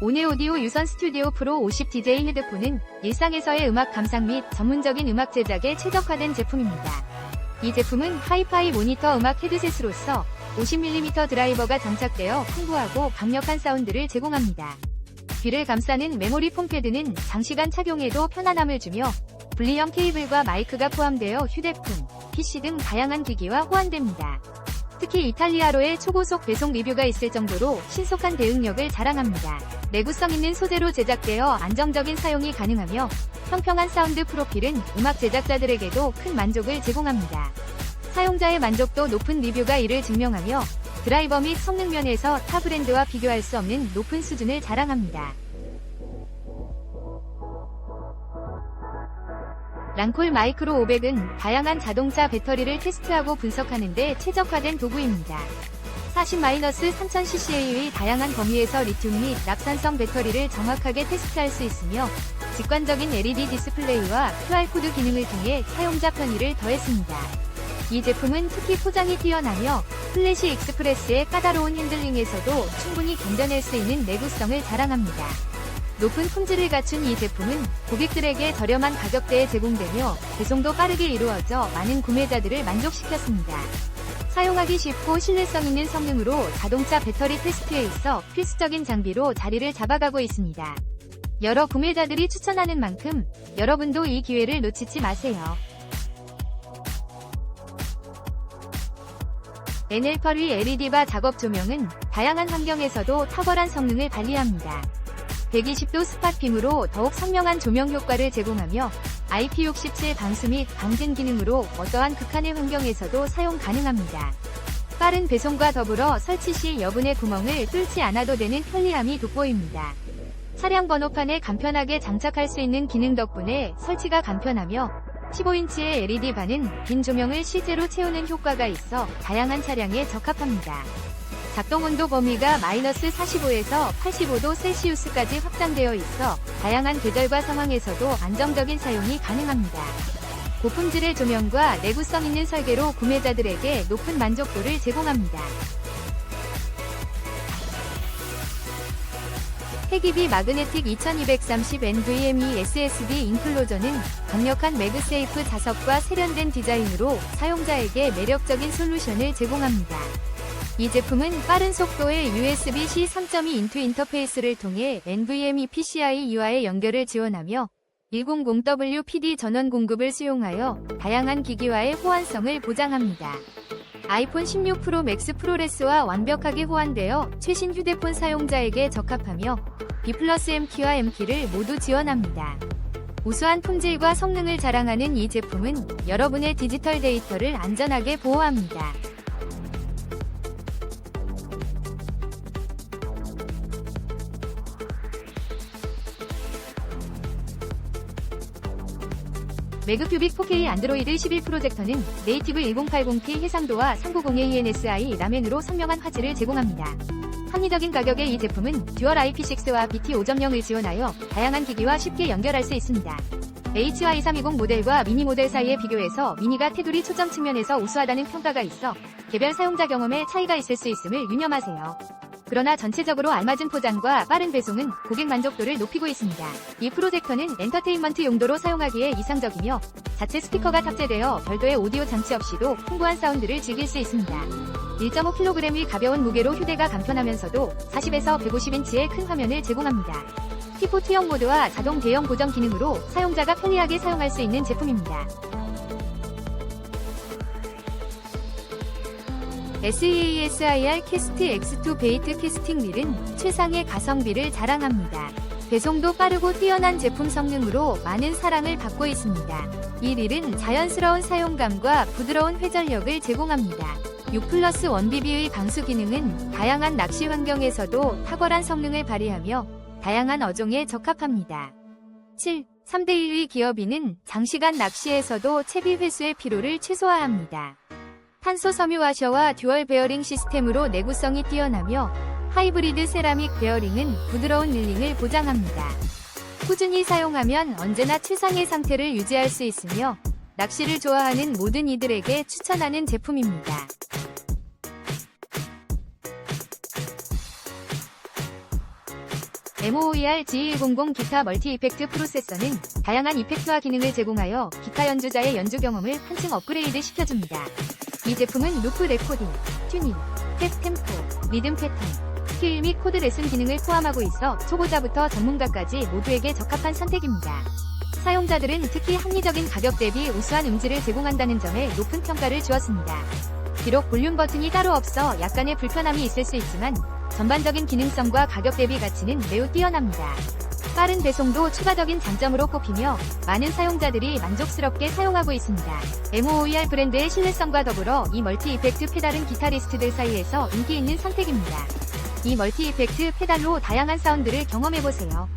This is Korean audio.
오네오디오 유선 스튜디오 프로 50 DJ 헤드폰은 일상에서의 음악 감상 및 전문적인 음악 제작에 최적화된 제품입니다. 이 제품은 하이파이 모니터 음악 헤드셋으로서 50mm 드라이버가 장착되어 풍부하고 강력한 사운드를 제공합니다. 귀를 감싸는 메모리 폼 패드는 장시간 착용해도 편안함을 주며 분리형 케이블과 마이크가 포함되어 휴대폰, PC 등 다양한 기기와 호환됩니다. 특히 이탈리아로의 초고속 배송 리뷰가 있을 정도로 신속한 대응력을 자랑합니다. 내구성 있는 소재로 제작되어 안정적인 사용이 가능하며 평평한 사운드 프로필은 음악 제작자들에게도 큰 만족을 제공합니다. 사용자의 만족도 높은 리뷰가 이를 증명하며 드라이버 및 성능 면에서 타 브랜드와 비교할 수 없는 높은 수준을 자랑합니다. 랑콜 마이크로 500은 다양한 자동차 배터리를 테스트하고 분석하는 데 최적화된 도구입니다. 40-3000cc의 다양한 범위에서 리튬 및 납산성 배터리를 정확하게 테스트할 수 있으며 직관적인 LED 디스플레이와 QR코드 기능을 통해 사용자 편의를 더했습니다. 이 제품은 특히 포장이 뛰어나며 플래시 익스프레스의 까다로운 핸들링에서도 충분히 견뎌낼 수 있는 내구성을 자랑합니다. 높은 품질을 갖춘 이 제품은 고객들에게 저렴한 가격대에 제공되며 배송도 빠르게 이루어져 많은 구매자들을 만족시켰습니다. 사용하기 쉽고 신뢰성 있는 성능으로 자동차 배터리 테스트에 있어 필수적인 장비로 자리를 잡아가고 있습니다. 여러 구매자들이 추천하는 만큼 여러분도 이 기회를 놓치지 마세요. NL8위 LED바 작업 조명은 다양한 환경에서도 탁월한 성능을 발휘합니다. 120도 스팟빔으로 더욱 선명한 조명 효과를 제공하며 IP67 방수 및 방진 기능으로 어떠한 극한의 환경에서도 사용 가능합니다. 빠른 배송과 더불어 설치 시 여분의 구멍을 뚫지 않아도 되는 편리함이 돋보입니다. 차량 번호판에 간편하게 장착할 수 있는 기능 덕분에 설치가 간편하며 15인치의 LED반은 빈 조명을 실제로 채우는 효과가 있어 다양한 차량에 적합합니다. 작동 온도 범위가 마이너스 45에서 85도 셀시우스까지 확장되어 있어 다양한 계절과 상황에서도 안정적인 사용이 가능합니다. 고품질의 조명과 내구성 있는 설계로 구매자들에게 높은 만족도를 제공합니다. 해기비 마그네틱 2230 NVMe SSD 인클로저는 강력한 매그세이프 자석과 세련된 디자인으로 사용자에게 매력적인 솔루션을 제공합니다. 이 제품은 빠른 속도의 USB-C 3.2 인투 인터페이스를 통해 NVMe PCI U와의 연결을 지원하며 100W PD 전원 공급을 수용하여 다양한 기기와의 호환성을 보장합니다. 아이폰 16 프로 맥스 프로레스와 완벽하게 호환되어 최신 휴대폰 사용자에게 적합하며 B 플러스 M키와 M키를 모두 지원합니다. 우수한 품질과 성능을 자랑하는 이 제품은 여러분의 디지털 데이터를 안전하게 보호합니다. 매그큐빅 4K 안드로이드 11 프로젝터는 네이티브 1080p 해상도와 390의 ENSI 라멘으로 선명한 화질을 제공합니다. 합리적인 가격의 이 제품은 듀얼 IP6와 BT 5.0을 지원하여 다양한 기기와 쉽게 연결할 수 있습니다. HY320 모델과 미니 모델 사이의 비교에서 미니가 테두리 초점 측면에서 우수하다는 평가가 있어 개별 사용자 경험에 차이가 있을 수 있음을 유념하세요. 그러나 전체적으로 알맞은 포장과 빠른 배송은 고객 만족도를 높이고 있습니다. 이 프로젝터는 엔터테인먼트 용도로 사용하기에 이상적이며 자체 스피커가 탑재되어 별도의 오디오 장치 없이도 풍부한 사운드를 즐길 수 있습니다. 1.5kg의 가벼운 무게로 휴대가 간편하면서도 40에서 150인치의 큰 화면을 제공합니다. T4 T형 모드와 자동 대형 고정 기능으로 사용자가 편리하게 사용할 수 있는 제품입니다. SEASIR 캐스트 X2 베이트 캐스팅 릴은 최상의 가성비를 자랑합니다. 배송도 빠르고 뛰어난 제품 성능으로 많은 사랑을 받고 있습니다. 이 릴은 자연스러운 사용감과 부드러운 회전력을 제공합니다. 6 플러스 1BB의 방수 기능은 다양한 낚시 환경에서도 탁월한 성능을 발휘하며 다양한 어종에 적합합니다. 7. 3대1의 기어비는 장시간 낚시에서도 채비 회수의 피로를 최소화합니다. 탄소 섬유 와셔와 듀얼 베어링 시스템으로 내구성이 뛰어나며 하이브리드 세라믹 베어링은 부드러운 릴링을 보장합니다. 꾸준히 사용하면 언제나 최상의 상태를 유지할 수 있으며 낚시를 좋아하는 모든 이들에게 추천하는 제품입니다. MOER G100 기타 멀티 이펙트 프로세서는 다양한 이펙트와 기능을 제공하여 기타 연주자의 연주 경험을 한층 업그레이드 시켜줍니다. 이 제품은 루프 레코딩, 튜닝, 탭 템포, 리듬 패턴, 스킬 및 코드 레슨 기능을 포함하고 있어 초보자부터 전문가까지 모두에게 적합한 선택입니다. 사용자들은 특히 합리적인 가격 대비 우수한 음질을 제공한다는 점에 높은 평가를 주었습니다. 비록 볼륨 버튼이 따로 없어 약간의 불편함이 있을 수 있지만 전반적인 기능성과 가격 대비 가치는 매우 뛰어납니다. 빠른 배송도 추가적인 장점으로 꼽히며 많은 사용자들이 만족스럽게 사용하고 있습니다. MOER 브랜드의 신뢰성과 더불어 이 멀티 이펙트 페달은 기타리스트들 사이에서 인기 있는 선택입니다. 이 멀티 이펙트 페달로 다양한 사운드를 경험해보세요.